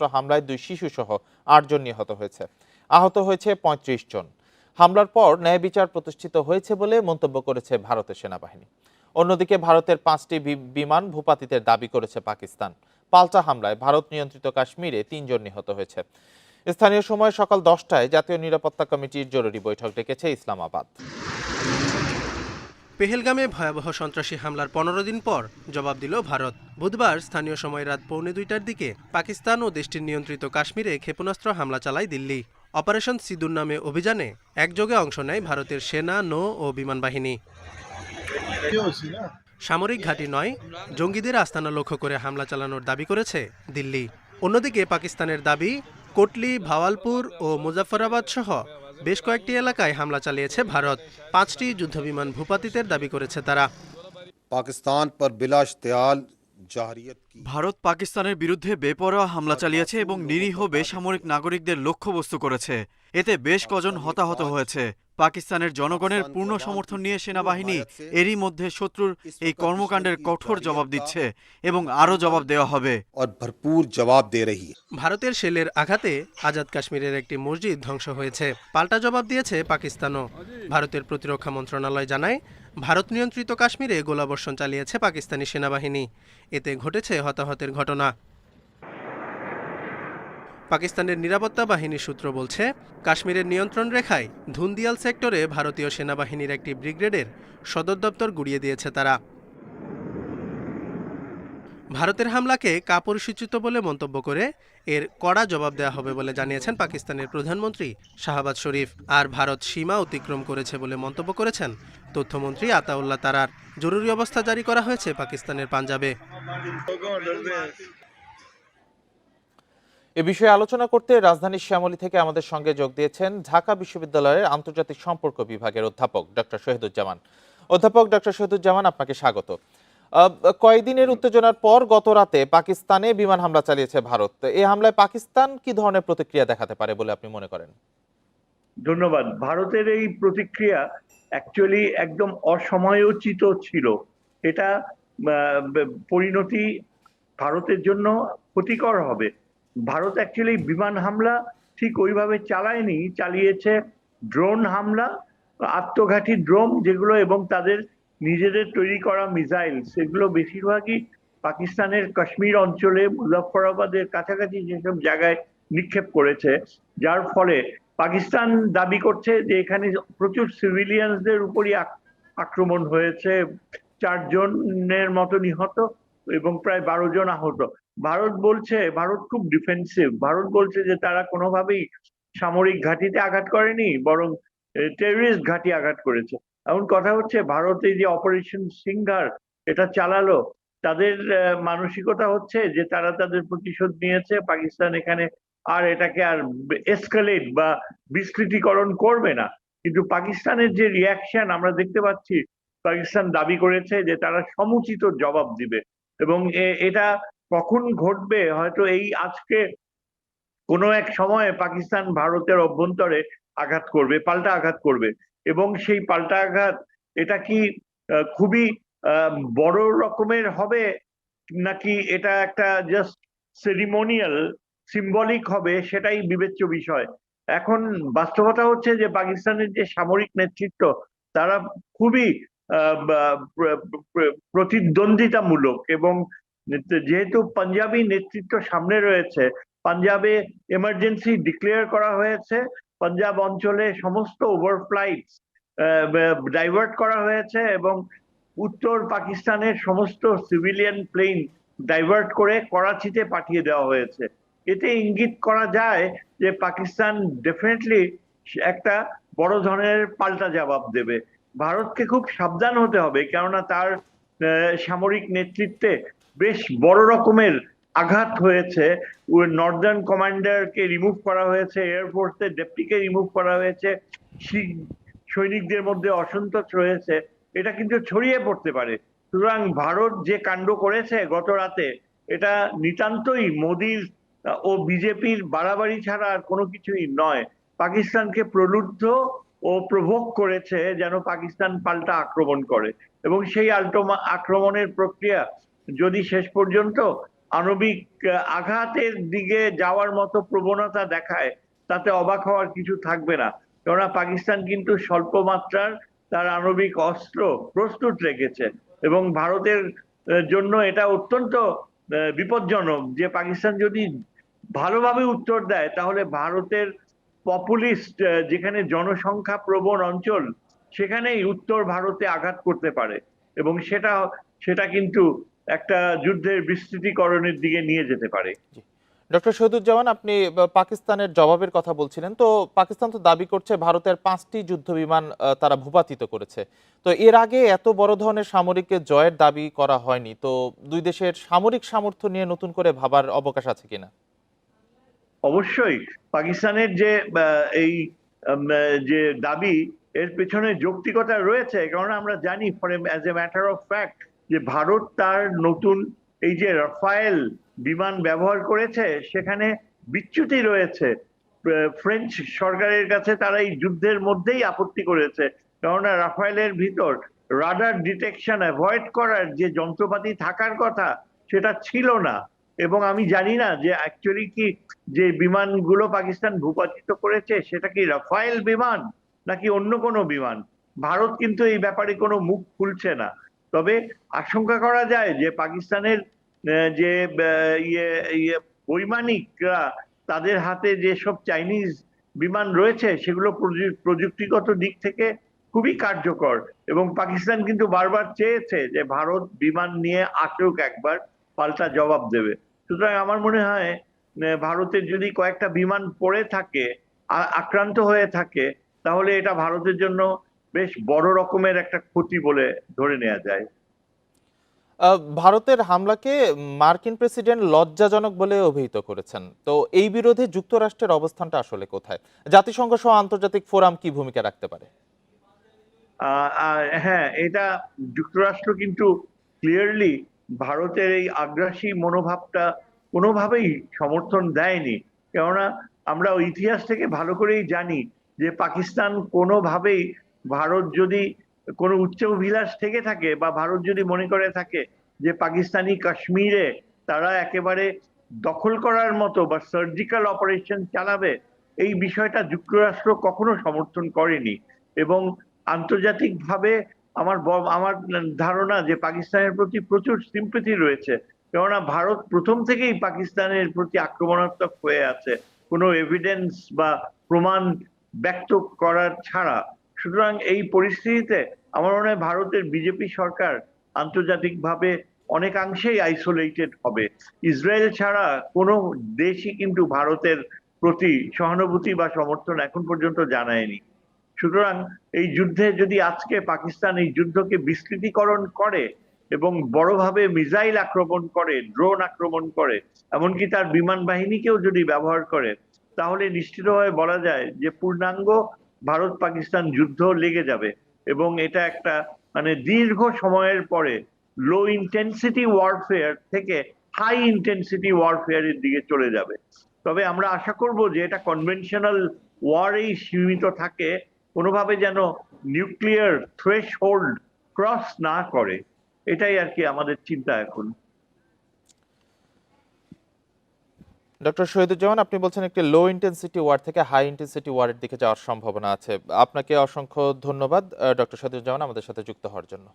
ক্ষেপণাস্ত্র হামলায় দুই শিশু সহ আটজন নিহত হয়েছে। আহত হয়েছে পঁয়ত্রিশ জন। হামলার পর ন্যায় বিচার প্রতিষ্ঠিত হয়েছে বলে মন্তব্য করেছে ভারতের সেনাবাহিনী। অন্যদিকে ভারতের পাঁচটি বিমান ভূপাতিতের দাবি করেছে পাকিস্তান। পাল্টা হামলায় ভারত নিয়ন্ত্রিত কাশ্মীরে তিনজন নিহত হয়েছে। স্থানীয় সময় সকাল দশটায় জাতীয় নিরাপত্তা কমিটির জরুরি বৈঠক ডেকেছে ইসলামাবাদ। পেহেলগামে ভয়াবহ সন্ত্রাসী হামলার পনেরো দিন পর জবাব দিল ভারত। বুধবার স্থানীয় সময় রাত পৌনে দুইটার দিকে পাকিস্তান ও দেশটির নিয়ন্ত্রিত কাশ্মীরে ক্ষেপণাস্ত্র হামলা চালায় দিল্লি। অপারেশন সিঁদুর নামে অভিযানে একযোগে অংশ নেয় ভারতের সেনা, নৌ ও বিমান বাহিনী। সামরিক ঘাঁটি নয়, জঙ্গিদের আস্তানা লক্ষ্য করে হামলা চালানোর দাবি করেছে দিল্লি। অন্যদিকে পাকিস্তানের দাবি, কোটলি, ভাওয়ালপুর ও মুজাফফরাবাদ সহ বেশ কয়েকটি এলাকায় হামলা চালিয়েছে ভারত। পাঁচটি যুদ্ধবিমান ভূপাতিতের দাবি করেছে তারা। পাকিস্তান পর বিলাশতেয়াল ভারত পাকিস্তানের বিরুদ্ধে বেপরোয়া হামলা চালিয়েছে এবং নিরীহ বেসামরিক নাগরিকদের লক্ষ্যবস্তু করেছে। এতে বেশ কজন হতাহত হয়েছে। পাকিস্তানের জনগণের পূর্ণ সমর্থন নিয়ে সেনাবাহিনী এরই মধ্যে শত্রুর এই কর্মকাণ্ডের কঠোর জবাব দিচ্ছে এবং আরও জবাব দেওয়া হবে। ভরপুর জবাব দে রহি। ভারতের শেলের আঘাতে আজাদ কাশ্মীরের একটি মসজিদ ধ্বংস হয়েছে। পাল্টা জবাব দিয়েছে পাকিস্তানও। ভারতের প্রতিরক্ষা মন্ত্রণালয় জানায় ভারত নিয়ন্ত্রিত কাশ্মীরে গোলাবর্ষণ চালিয়েছে পাকিস্তানি সেনাবাহিনী। এতে ঘটেছে হতাহতের ঘটনা। পাকিস্তানের নিরাপত্তা বাহিনীর সূত্র বলছে, কাশ্মীরের নিয়ন্ত্রণ রেখায় ধুন্দিয়াল সেক্টরে ভারতীয় সেনাবাহিনীর একটি ব্রিগেডের সদর দপ্তর গুড়িয়ে দিয়েছে তারা। ভারতের হামলাকে কাপুরুষোচিত বলে মন্তব্য করে এর কড়া জবাব দেওয়া হবে বলে জানিয়েছেন পাকিস্তানের প্রধানমন্ত্রী শাহবাজ শরীফ, আর ভারত সীমা অতিক্রম করেছে বলে মন্তব্য করেছেন তথ্যমন্ত্রী আতাউল্লাহ তারার। জরুরি অবস্থা জারি করা হয়েছে পাকিস্তানের পাঞ্জাবে। এ বিষয়ে আলোচনা করতে রাজধানীর শ্যামলী থেকে আমাদের সঙ্গে যোগ দিয়েছেন ঢাকা বিশ্ববিদ্যালয়ের আন্তর্জাতিক সম্পর্ক বিভাগের অধ্যাপক ডক্টর শহীদুজ্জামান। অধ্যাপক ডক্টর শহীদুজ্জামান, আপনাকে স্বাগত। কয়েকদিনের উত্তেজনার পর গত রাতে পাকিস্তানে বিমান হামলা চালিয়েছে ভারত। এই হামলায় পাকিস্তান কি ধরনের প্রতিক্রিয়া দেখাতে পারে বলে আপনি মনে করেন? ধন্যবাদ। ভারতের এই প্রতিক্রিয়া অ্যাকচুয়ালি একদম অসময়োচিত ছিল। এটা পরিণতি ভারতের জন্য ক্ষতিকর হবে। ভারত অ্যাকচুয়ালি বিমান হামলা ঠিক ওইভাবে চালায়নি, চালিয়েছে ড্রোন হামলা, আত্মঘাতী ড্রোন যেগুলো এবং তাদের নিজেদের তৈরি করা মিসাইল সেগুলো বেশিরভাগই পাকিস্তানের কাশ্মীর অঞ্চলে, মুজাফফরাবাদের কাছাকাছি যেসব জায়গায় নিক্ষেপ করেছে, যার ফলে পাকিস্তান দাবি করছে যে এখানে প্রচুর সিভিলিয়ানদের উপরই আক- আক্রমণ হয়েছে, চারজনের মতো নিহত এবং প্রায় বারো জন আহত। ভারত বলছে, ভারত খুব ডিফেন্সিভ ভারত বলছে যে তারা কোনোভাবেই সামরিক ঘাঁটিতে আঘাত করেনি, বরং টেররিস্ট ঘাঁটি আঘাত করেছে। এমন কথা হচ্ছে, ভারত যে অপারেশন সিঙ্গার এটা চালালো, তাদের মানসিকতা হচ্ছে যে তারা তাদের প্রতিশোধ নিয়েছে, পাকিস্তান এখানে আর এটাকে আর এসকালেট বা বিস্তৃতিকরণ করবে না। কিন্তু পাকিস্তানের যে রিয়াকশন আমরা দেখতে পাচ্ছি, পাকিস্তান দাবি করেছে যে তারা সমুচিত জবাব দিবে। এবং এটা কখন ঘটবে? হয়তো এই আজকে কোনো এক সময়ে পাকিস্তান ভারতের অভ্যন্তরে আঘাত করবে, পাল্টা আঘাত করবে। এবং সেই পাল্টা আঘাত, এটা কি খুবই বড় রকমের হবে? নাকি এটা একটা জাস্ট সেরিমোনিয়াল সিম্বলিক হবে? সেটাই বিবেচ্য বিষয়। এখন বাস্তবতা হচ্ছে যে পাকিস্তানের যে সামরিক নেতৃত্ব, তারা খুবই প্রতিদ্বন্দ্বিতামূলক এবং যেহেতু পাঞ্জাবি নেতৃত্ব সামনে রয়েছে, পাঞ্জাবে এমার্জেন্সি ডিক্লেয়ার করা হয়েছে, পাঞ্জাব অঞ্চলে সমস্ত ওভার ফ্লাইট ডাইভার্ট করা হয়েছে এবং উত্তর পাকিস্তানের সমস্ত সিভিলিয়ান প্লেন ডাইভার্ট করে করাচিতে পাঠিয়ে দেওয়া হয়েছে। এতে ইঙ্গিত করা যায় যে পাকিস্তান ডেফিনেটলি একটা বড় ধরনের পাল্টা জবাব দেবে। ভারতকে খুব সাবধান হতে হবে কেননা তার সামরিক নেতৃত্বে বেশ বড় রকমের আঘাত হয়েছে। নর্দার্ন কমান্ডারকে রিমুভ করা হয়েছে এয়ারফোর্সের ডেপুটিকে রিমুভ করা হয়েছে। সৈনিকদের মধ্যে অসন্তোষ রয়েছে। এটা কিন্তু ছড়িয়ে পড়তে পারে। সুতরাং ভারত যে কাণ্ড করেছে গত রাতে, এটা নিতান্তই মোদির ও বিজেপির বাড়াবাড়ি ছাড়া আর কোনো কিছুই নয়। পাকিস্তানকে প্রলুব্ধ ও প্রভোগ করেছে যেন পাকিস্তান পাল্টা আক্রমণ করে। এবং সেই আক্রমণের প্রক্রিয়া যদি শেষ পর্যন্ত আণবিক আঘাতের দিকে যাওয়ার মতো প্রবণতা দেখায়, তাতে অবাক হওয়ার কিছু থাকবে না। কেননা পাকিস্তান কিন্তু স্বল্প মাত্রার তার আণবিক অস্ত্র প্রস্তুত রেখেছে এবং ভারতের জন্য এটা অত্যন্ত বিপজ্জনক যে পাকিস্তান যদি ভালোভাবে উত্তর দেয়, তাহলে ভারতের পপুলিস্ট যেখানে জনসংখ্যা প্রবণ অঞ্চল, সেখানেই উত্তর ভারতে আঘাত করতে পারে। এবং সেটা সেটা কিন্তু একটা যুদ্ধের বিস্তৃতিকরণের দিকে নিয়ে যেতে পারে। ডক্টর শহীদুজ্জামান আপনি পাকিস্তানের জবাবের কথা বলছিলেন। তো পাকিস্তান তো দাবি করছে ভারতের পাঁচটি যুদ্ধ বিমান তারা ভূপাতিত করেছে। তো এর আগে এত বড় ধরনের সামরিক জয়ের দাবি করা হয়নি। তো দুই দেশের সামরিক সামর্থ্য নিয়ে নতুন করে ভাবার অবকাশ আছে কিনা? অবশ্যই। পাকিস্তানের যে এই যে দাবি এর পেছনে যৌক্তিকতা রয়েছে কারণ আমরা জানি for as a matter of fact যে ভারত তার নতুন এই যে রাফায়েল বিমান ব্যবহার করেছে, সেখানে বিচ্যুতি রয়েছে। ফ্রেঞ্চ সরকারের কাছে তারা এই যুদ্ধের মধ্যেই আপত্তি করেছে। কেননা রাফায়েলের ভিতর রাডার ডিটেকশন অ্যাভয়েড করার যে যন্ত্রপাতি থাকার কথা, সেটা ছিল না। এবং আমি জানি না যে অ্যাকচুয়ালি কি যে বিমানগুলো পাকিস্তান ভূপাতিত করেছে, সেটা কি রাফায়েল বিমান নাকি অন্য কোনো বিমান? ভারত কিন্তু এই ব্যাপারে কোনো মুখ খুলছে না। তবে আশঙ্কা করা যায় যে পাকিস্তানের যে ইয়ে ইয়ে বৈমানিকরা তাদের হাতে যেসব চাইনিজ বিমান রয়েছে সেগুলো প্রযু- প্রযুক্তিগত দিক থেকে খুবই কার্যকর এবং পাকিস্তান কিন্তু বারবার চেয়েছে যে ভারত বিমান নিয়ে আসুক একবার, পাল্টা জবাব দেবে। সুতরাং আমার মনে হয় ভারতের যদি কয়েকটা বিমান পড়ে থাকে আক্রান্ত হয়ে থাকে, তাহলে এটা ভারতের জন্য বেশ বড় রকমের একটা ক্ষতি বলে ধরে নেওয়া যায়। ভারতের হামলাকে মার্কিন প্রেসিডেন্ট লজ্জাজনক বলে অভিহিত করেছেন। তো এই বিরোধে যুক্তরাষ্ট্রের অবস্থানটা আসলে কোথায়? জাতিসংঘ সহ আন্তর্জাতিক ফোরাম কি ভূমিকা রাখতে পারে? হ্যাঁ এটা যুক্তরাষ্ট্র কিন্তু ক্লিয়ারলি ভারতের এই আগ্রাসী মনোভাবটা কোনোভাবেই সমর্থন দেয়নি। কেননা আমরা ইতিহাস থেকে ভালো করেই জানি যে পাকিস্তান কোনোভাবেই ভারত যদি কোনো উচ্চ অভিলাষ থেকে থাকে বা ভারত যদি মনে করে থাকে যে পাকিস্তানি কাশ্মীরে তারা একেবারে দখল করার মতো বা সার্জিক্যাল অপারেশন চালাবে, এই বিষয়টা যুক্তরাষ্ট্র কখনো সমর্থন করেনি। এবং আন্তর্জাতিকভাবে আমার আমার ধারণা যে পাকিস্তানের প্রতি প্রচুর সিম্পেথি রয়েছে, কেননা ভারত প্রথম থেকেই পাকিস্তানের প্রতি আক্রমণাত্মক হয়ে আছে। কোনো এভিডেন্স বা প্রমাণ ব্যক্ত করার ছাড়া সুতরাং এই পরিস্থিতিতে আমার মনে হয় ভারতের বিজেপি সরকার আন্তর্জাতিকভাবে অনেকাংশেই আইসোলেটেড হবে। ইসরায়েল ছাড়া কোনো দেশই কিন্তু ভারতের প্রতি সহানুভূতি বা সমর্থন এখন পর্যন্ত জানায়নি। সুতরাং এই যুদ্ধে যদি আজকে পাকিস্তান এই যুদ্ধকে বিস্তৃতিকরণ করে এবং বড়ভাবে মিসাইল আক্রমণ করে, ড্রোন আক্রমণ করে, এমনকি তার বিমান বাহিনীকেও যদি ব্যবহার করে, তাহলে নিশ্চিতভাবে বলা যায় যে পূর্ণাঙ্গ ভারত পাকিস্তান যুদ্ধ লেগে যাবে এবং এটা একটা মানে দীর্ঘ সময়ের পরে লো ইন্টেন্সিটি ওয়ারফেয়ার থেকে হাই ইন্টেন্সিটি ওয়ারফেয়ারের দিকে চলে যাবে। তবে আমরা আশা করব যে এটা কনভেনশনাল ওয়ারেই সীমিত থাকে, কোনোভাবে যেন নিউক্লিয়ার থ্রেশ হোল্ড ক্রস না করে। এটাই আর কি আমাদের চিন্তা এখন। ডক্টর শহীদুজ্জামান, আপনি বলছেন একটি লো ইন্টেন্সিটি ওয়ার্ড থেকে হাই ইন্টেন্সিটি ওয়ারের দিকে যাওয়ার সম্ভাবনা আছে। আপনাকে অসংখ্য ধন্যবাদ ডক্টর শহীদুজ্জামান আমাদের সাথে যুক্ত হওয়ার জন্য।